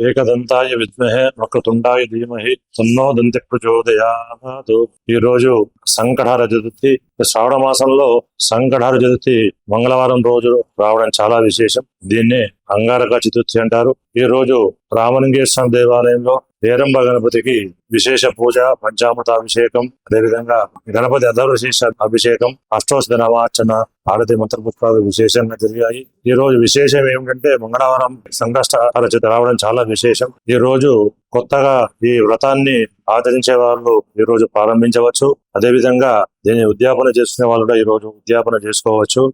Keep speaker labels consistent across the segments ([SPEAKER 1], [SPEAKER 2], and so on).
[SPEAKER 1] ఏకదంతాయ విద్మహే వక్రతుండాయ ధీమహి తన్నో దంతి ప్రచోదయాదు ఈ రోజు సంకటహర చతుర్థి. శ్రావణ మాసంలో సంకటహర చతుర్థి మంగళవారం రోజు రావడం చాలా విశేషం. దీన్ని అంగారక చతుర్థి అంటారు. ఈ రోజు రామలింగేశ్వర దేవాలయంలో ఏరంబ గణపతికి విశేష పూజ పంచామృతాభిషేకం అదేవిధంగా గణపతి అధర్వశేష అభిషేకం అష్టోష నవార్చన ఆరతి మంత్రపుష్పాలు విశేషంగా జరిగాయి. ఈ రోజు విశేషం ఏమిటంటే మంగళవారం సంకష్ట రచత రావడం చాలా విశేషం. ఈ రోజు కొత్తగా ఈ వ్రతాన్ని ఆచరించే వాళ్ళు ఈ రోజు ప్రారంభించవచ్చు. అదేవిధంగా దీన్ని ఉద్యాపన చేసుకునే వాళ్ళు కూడా ఈ రోజు ఉద్యాపన చేసుకోవచ్చు.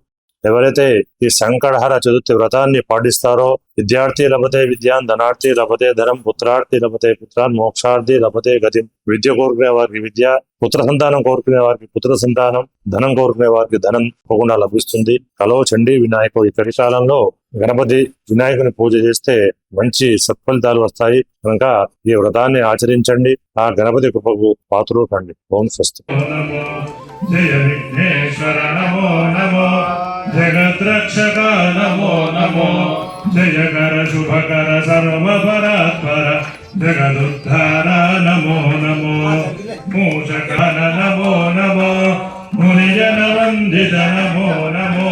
[SPEAKER 1] ఎవరైతే ఈ సంకటహర చతుర్థి వ్రతాన్ని పాటిస్తారో విద్యార్థి లభతే విద్యాన్ ధనార్థి లభతే ధనం పుత్రార్థి లభతే పుత్రాన్ మోక్షార్థి లభతే గతి. విద్య కోరుకునే వారికి విద్య పుత్ర సంతానం కోరుకునే వారికి పుత్ర సంతానం ధనం కోరుకునే వారికి ధనం తప్పకుండా లభిస్తుంది. కలో చండీ వినాయకుడు ఈ కలికాలంలో గణపతి వినాయకుని పూజ చేస్తే మంచి సత్ఫలితాలు వస్తాయి. కనుక ఈ వ్రతాన్ని ఆచరించండి. ఆ గణపతి కృపకు పాత్రలు కండి. ఓం స్వస్తి.
[SPEAKER 2] జయ విఘ్నేశ్వర నమో నమో జగద్రక్షక నమో నమో జయకర శుభకర సర్వపరాత్పర జగదుద్ధార నమో నమో మూషకన నమో నమో మునిజన వందిత నమో నమో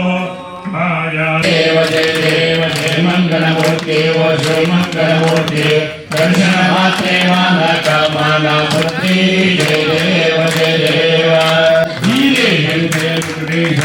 [SPEAKER 2] మాయా
[SPEAKER 3] దేవ జయ దేవ జయ మంగళమూర్తి ఓ శ్రీ మంగళమూర్తి దర్శన మాత్రే మాన కామాన భక్తి జయ దేవ జయ దేవ జయ